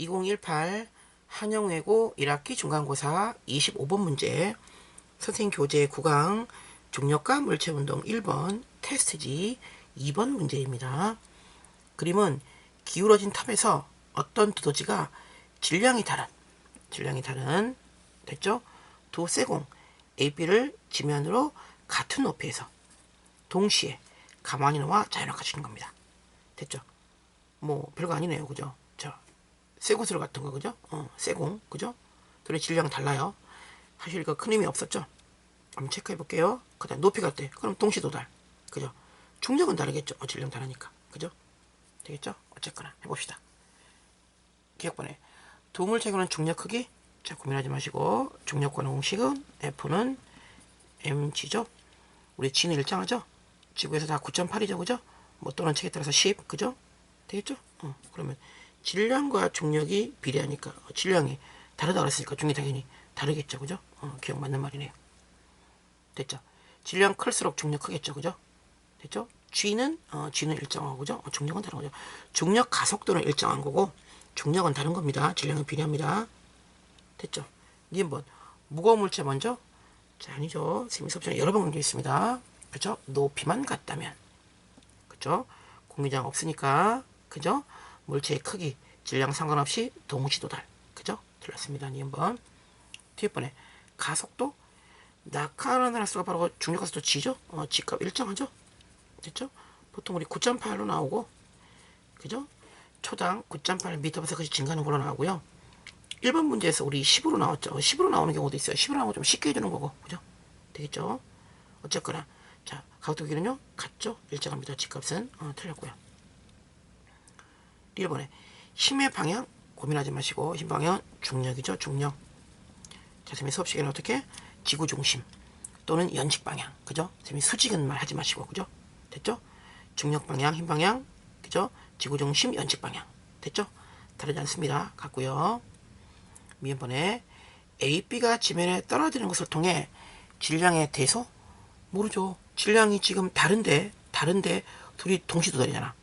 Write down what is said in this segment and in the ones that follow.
2018 한영외고 1학기 중간고사 25번 문제 선생님 교재 9강 중력과 물체운동 1번 테스트지 2번 문제입니다. 그림은 기울어진 탑에서 어떤 두더지가 질량이 다른 질량이 다른 됐죠? 두 세공 AB를 지면으로 같은 높이에서 동시에 가만히 놓아 자연학하시는 겁니다. 됐죠? 뭐 별거 아니네요, 그죠? 자, 쇠구슬 같은 거, 그죠? 어, 쇠공, 그죠? 둘의 질량 달라요. 사실 그큰 힘이 없었죠? 한번 체크해 볼게요. 그다음 높이 같대. 그럼 동시 도달, 그죠? 중력은 다르겠죠? 어, 질량 다르니까, 그죠? 되겠죠? 어쨌거나 해봅시다. 기억번에 두물체계는 중력 크기 자 고민하지 마시고 중력권의 공식은 F는 mg죠. 우리 G는 일정하죠. 지구에서 다 9.8이죠, 그죠? 뭐 또는 책에 따라서 10, 그죠? 되겠죠? 어, 그러면 질량과 중력이 비례하니까 어, 질량이 다르다 그랬으니까 중력이 당연히 다르겠죠, 그죠? 어, 기억 맞는 말이네요. 됐죠? 질량 클수록 중력 크겠죠, 그죠? 됐죠? G는 어, G는 일정하고 그죠? 어, 중력은 다른 거죠. 중력 가속도는 일정한 거고 중력은 다른 겁니다. 질량은 비례합니다. 됐죠? 2번 무거운 물체 먼저 자 아니죠. 세미 수업 시간에 여러 번 강조했습니다. 그죠? 높이만 같다면 그죠? 공기장 없으니까 그죠? 물체의 크기 질량 상관없이 동시 도달 그죠? 틀렸습니다. 2번 뒤에 번에 가속도 낙하하는 횟수가 바로 중력 가속도 G죠? 어, G값 일정하죠? 됐죠? 보통 우리 9.8로 나오고 그죠? 초당 9.8m/s까지 증가하는 걸로 나오고요. 1번 문제에서 우리 10으로 나왔죠. 10으로 나오는 경우도 있어요. 10으로 나오면 좀 쉽게 해주는 거고. 그죠? 되겠죠? 어쨌거나. 자, 가속도기는요, 같죠? 일정합니다. G값은. 어, 틀렸고요. 1번에 힘의 방향 고민하지 마시고, 힘 방향 중력이죠. 중력. 자, 선생님 수업 시간에 어떻게? 지구 중심 또는 연식 방향. 그죠? 선생님 수직은 말 하지 마시고. 그죠? 됐죠? 중력 방향, 힘 방향. 그죠? 지구 중심, 연식 방향. 됐죠? 다르지 않습니다. 같고요. 미번에 A, B가 지면에 떨어지는 것을 통해 질량의 대소? 모르죠. 질량이 지금 다른데, 다른데 둘이 동시 도달이잖아.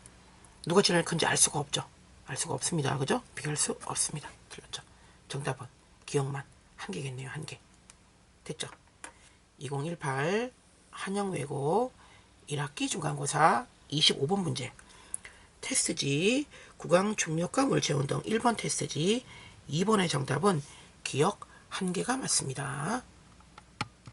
누가 질량이 큰지 알 수가 없죠. 알 수가 없습니다. 그죠? 비교할 수 없습니다. 틀렸죠. 정답은 기억만 한 개겠네요. 한 개. 됐죠? 2018 한영외고 1학기 중간고사 25번 문제 테스트지 구강 중력과 물체 운동 1번 테스트지 2번의 정답은 기억 한 개가 맞습니다.